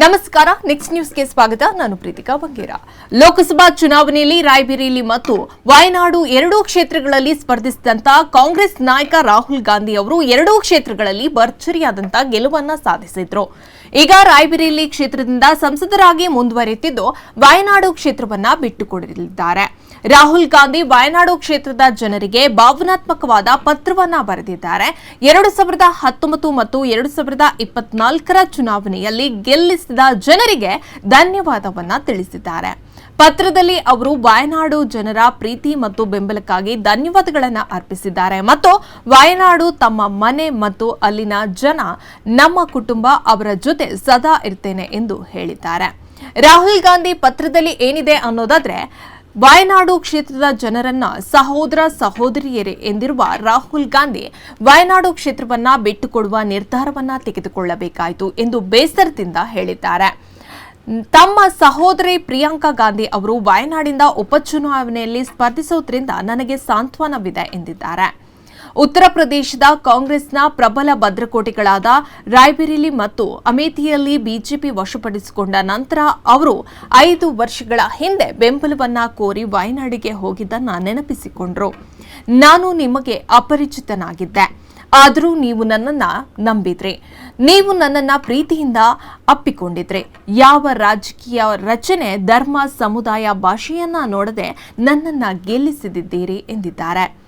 ನಮಸ್ಕಾರ ನೆಕ್ಸ್ಟ್ ನ್ಯೂಸ್ಗೆ ಸ್ವಾಗತ. ನಾನು ಪ್ರೀತಿಕಾ ಬಂಗೇರ. ಲೋಕಸಭಾ ಚುನಾವಣೆಯಲ್ಲಿ ರಾಯಬೇರಿಲಿ ಮತ್ತು ವಾಯನಾಡು ಎರಡೂ ಕ್ಷೇತ್ರಗಳಲ್ಲಿ ಸ್ಪರ್ಧಿಸಿದಂತ ಕಾಂಗ್ರೆಸ್ ನಾಯಕ ರಾಹುಲ್ ಗಾಂಧಿ ಅವರು ಎರಡೂ ಕ್ಷೇತ್ರಗಳಲ್ಲಿ ಭರ್ಜರಿಯಾದಂತ ಗೆಲುವನ್ನ ಸಾಧಿಸಿದ್ರು. ಈಗ ರಾಯಬೇರಿಲಿ ಕ್ಷೇತ್ರದಿಂದ ಸಂಸದರಾಗಿ ಮುಂದುವರಿಯುತ್ತಿದ್ದು, ವಾಯನಾಡು ಕ್ಷೇತ್ರವನ್ನ ಬಿಟ್ಟುಕೊಡಲಿದ್ದಾರೆ. ರಾಹುಲ್ ಗಾಂಧಿ ವಯನಾಡು ಕ್ಷೇತ್ರದ ಜನರಿಗೆ ಭಾವನಾತ್ಮಕವಾದ ಪತ್ರವನ್ನ ಬರೆದಿದ್ದಾರೆ. ಎರಡು ಸಾವಿರದ ಹತ್ತೊಂಬತ್ತು ಮತ್ತು ಎರಡು ಸಾವಿರದ ಇಪ್ಪತ್ನಾಲ್ಕರ ಚುನಾವಣೆಯಲ್ಲಿ ಗೆಲ್ಲಿಸಿದ ಜನರಿಗೆ ಧನ್ಯವಾದವನ್ನ ತಿಳಿಸಿದ್ದಾರೆ. ಪತ್ರದಲ್ಲಿ ಅವರು ವಾಯನಾಡು ಜನರ ಪ್ರೀತಿ ಮತ್ತು ಬೆಂಬಲಕ್ಕಾಗಿ ಧನ್ಯವಾದಗಳನ್ನು ಅರ್ಪಿಸಿದ್ದಾರೆ ಮತ್ತು ವಾಯನಾಡು ತಮ್ಮ ಮನೆ ಮತ್ತು ಅಲ್ಲಿನ ಜನ ನಮ್ಮ ಕುಟುಂಬ ಅವರ ಜೊತೆ ಸದಾ ಇರ್ತೇನೆ ಎಂದು ಹೇಳಿದ್ದಾರೆ. ರಾಹುಲ್ ಗಾಂಧಿ ಪತ್ರದಲ್ಲಿ ಏನಿದೆ ಅನ್ನೋದಾದ್ರೆ ವಾಯನಾಡು ಕ್ಷೇತ್ರದ ಜನರನ್ನ ಸಹೋದರ ಸಹೋದರಿಯರೇ ಎಂದಿರುವ ರಾಹುಲ್ ಗಾಂಧಿ ವಾಯನಾಡು ಕ್ಷೇತ್ರವನ್ನ ಬಿಟ್ಟುಕೊಡುವ ನಿರ್ಧಾರವನ್ನ ತೆಗೆದುಕೊಳ್ಳಬೇಕಾಯಿತು ಎಂದು ಬೇಸರದಿಂದ ಹೇಳಿದ್ದಾರೆ. ತಮ್ಮ ಸಹೋದರಿ ಪ್ರಿಯಾಂಕಾ ಗಾಂಧಿ ಅವರು ವಾಯನಾಡಿಂದ ಉಪಚುನಾವಣೆಯಲ್ಲಿ ಸ್ಪರ್ಧಿಸುವುದರಿಂದ ನನಗೆ ಸಾಂತ್ವನವಿದೆ ಎಂದಿದ್ದಾರೆ. ಉತ್ತರ ಪ್ರದೇಶದ ಕಾಂಗ್ರೆಸ್ನ ಪ್ರಬಲ ಭದ್ರಕೋಟೆಗಳಾದ ರಾಯ್ಬೆರೇಲಿ ಮತ್ತು ಅಮೇಥಿಯಲ್ಲಿ ಬಿಜೆಪಿ ವಶಪಡಿಸಿಕೊಂಡ ನಂತರ ಅವರು ಐದು ವರ್ಷಗಳ ಹಿಂದೆ ಬೆಂಬಲವನ್ನ ಕೋರಿ ವಾಯನಾಡಿಗೆ ಹೋಗಿದ್ದನ್ನ ನೆನಪಿಸಿಕೊಂಡರು. ನಾನು ನಿಮಗೆ ಅಪರಿಚಿತನಾಗಿದ್ದೆ. ಆದರೂ ನೀವು ನನ್ನನ್ನ ನಂಬಿದ್ರಿ. ನೀವು ನನ್ನನ್ನ ಪ್ರೀತಿಯಿಂದ ಅಪ್ಪಿಕೊಂಡಿದ್ರಿ. ಯಾವ ರಾಜಕೀಯ ರಚನೆ ಧರ್ಮ ಸಮುದಾಯ ಭಾಷೆಯನ್ನ ನೋಡದೆ ನನ್ನನ್ನ ಗೆಲ್ಲಿಸಿದಿದ್ದೀರಿ ಎಂದಿದ್ದಾರೆ.